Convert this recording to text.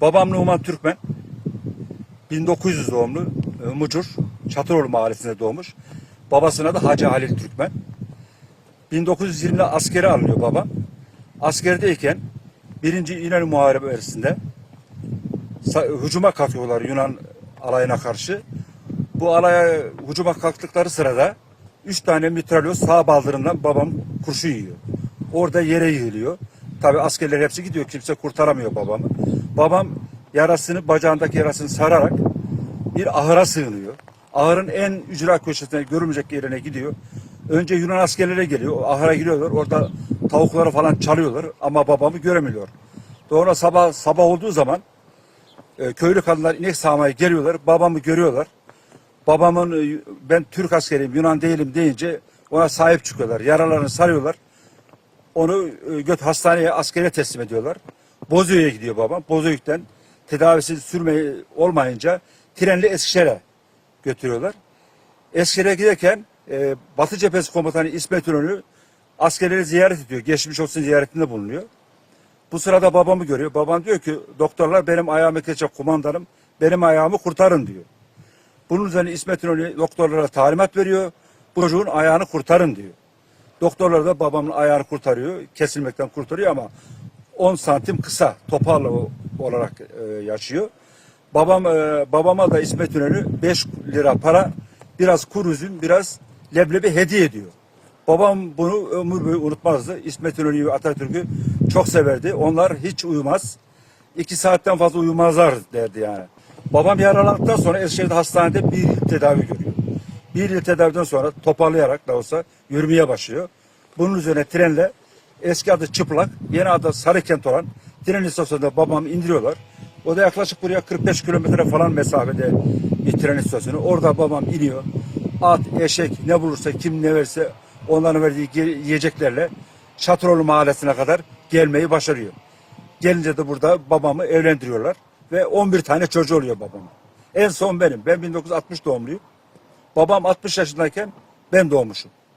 Babam Numan Türkmen. 1900 doğumlu e, Mucur. Çatıroğlu mahallesinde doğmuş. Babasına da Hacı Halil Türkmen. 1920'de askere alınıyor babam. Askerdeyken birinci İnönü Muharebesi'nde hücuma kalkıyorlar Yunan alayına karşı. Bu alaya hücuma kalktıkları sırada üç tane mitralyöz sağ baldırından babam kurşun yiyor. Orada yere yığılıyor. Tabi askerler hepsi gidiyor. Kimse kurtaramıyor babamı. Babam yarasını, bacağındaki yarasını sararak bir ahıra sığınıyor. Ahırın en ücra köşesine görünmeyecek yerine gidiyor. Önce Yunan askerlere geliyor. Ahıra giriyorlar. Orada tavukları falan çalıyorlar ama babamı göremiyor. Sonra sabah sabah olduğu zaman e, köylü kadınlar inek sağmaya geliyorlar. Babamı görüyorlar. Babamın e, ben Türk askeriyim Yunan değilim deyince ona sahip çıkıyorlar. Yaralarını sarıyorlar. Onu e, göt hastaneye askere teslim ediyorlar. Bozüyük'e gidiyor babam. Bozüyük'ten tedavisi sürmeyi olmayınca trenle Eskişehir'e götürüyorlar. Eskişehir'e giderken e, Batı Cephesi Komutanı İsmet İnönü askerleri ziyaret ediyor. Geçmiş olsun ziyaretinde bulunuyor. Bu sırada babamı görüyor. Babam diyor ki doktorlar benim ayağımı kesecek kumandanım. Benim ayağımı kurtarın diyor. Bunun üzerine İsmet İnönü doktorlara talimat veriyor. Bu çocuğun ayağını kurtarın diyor. Doktorlar da babamın ayağını kurtarıyor. Kesilmekten kurtarıyor ama 10 santim kısa topal olarak e, yaşıyor. Babam e, babama da İsmet İnönü 5 lira para, biraz kuru üzüm, biraz leblebi hediye ediyor. Babam bunu ömür boyu unutmazdı. İsmet İnönü'yü Atatürk'ü çok severdi. Onlar hiç uyumaz. İki saatten fazla uyumazlar derdi yani. Babam yaralandıktan sonra Eskişehir'de hastanede bir yıl tedavi görüyor. Bir yıl tedaviden sonra toparlayarak da olsa yürümeye başlıyor. Bunun üzerine trenle eski adı Çıplak, yeni adı Sarıkent olan tren istasyonunda babamı indiriyorlar. O da yaklaşık buraya 45 kilometre falan mesafede bir tren istasyonu. Orada babam iniyor. At, eşek ne bulursa kim ne verse onların verdiği yiyeceklerle Çatıroğlu mahallesine kadar gelmeyi başarıyor. Gelince de burada babamı evlendiriyorlar ve 11 tane çocuğu oluyor babamın. En son benim. Ben 1960 doğumluyum. Babam 60 yaşındayken ben doğmuşum.